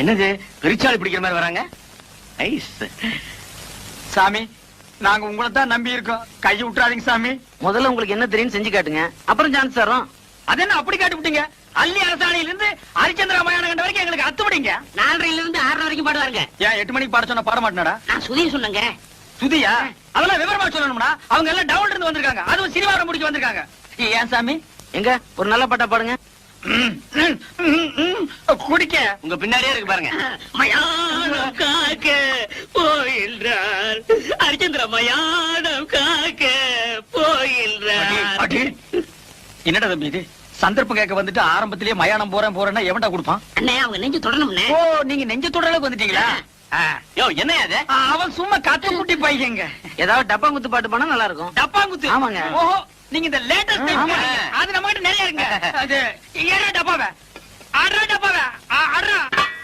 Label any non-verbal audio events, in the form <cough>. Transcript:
என்னது பெருச்சாளி பிடிக்கிற மாதிரி வராங்க? ஐஸ். சாமி நாங்க உங்களை தான் நம்பி இருக்கோம். கை விட்டுறாதீங்க சாமி. முதல்ல உங்களுக்கு என்ன தெரியும் செஞ்சு காட்டுங்க. அப்புறம் சான்ஸ் தரோம் அது என்ன அப்படி காட்டி விட்டீங்க? அள்ளி அரசாணையில இருந்து ஹரிச்சந்திர மயான கண்ட வரைக்கும் எங்களுக்கு அத்துப்படிங்க நாலரைல இருந்து ஆறரை வரைக்கும் பாடுவாருங்க ஏன் எட்டு மணிக்கு பாட சொன்ன பாட மாட்டேனடா? நான் சுதீர் சொன்னேங்க. சுதியா? அதெல்லாம் விவரமா சொல்லணும்னா அவங்க எல்லாம் டவுன்ல இருந்து வந்திருக்காங்க. அதுவும் சினிமாவை முடிக்க வந்திருக்காங்க. ஏன் சாமி? எங்க? ஒரு நல்ல பாட்டா பாடுங்க. குடிக்க. உங்க பின்னாடியே இருக்கு பாருங்க. மயானம் காக்க போகின்றார். ஹரிச்சந்திர மயானம் காக்க அடி. என்னடா தம்பி இது? சந்தர்ப்பம் கேட்க வந்துட்டு ஆரம்பத்திலேயே மயானம் போறேன் போறேன்னா எவன்டா கொடுப்பான்? அண்ணே அவங்க நெஞ்சு தொடணும்னே ஓ நீங்க நெஞ்ச தொட அளவுக்கு வந்துட்டீங்களா. யோ என்ன அது அவன் சும்மா கத்து குட்டி பையங்க. ஏதாவது டப்பா குத்து பாட்டு பாடினா நல்லா இருக்கும் டப்பாங்குத்து? ஆமாங்க. ஓஹோ நீங்க இந்த லேட்டஸ்ட் ஆமாங்க. அது நம்ம கிட்ட நிறைய இருக்குங்க. <laughs> அது ஏறா டப்பாவை? ആരാ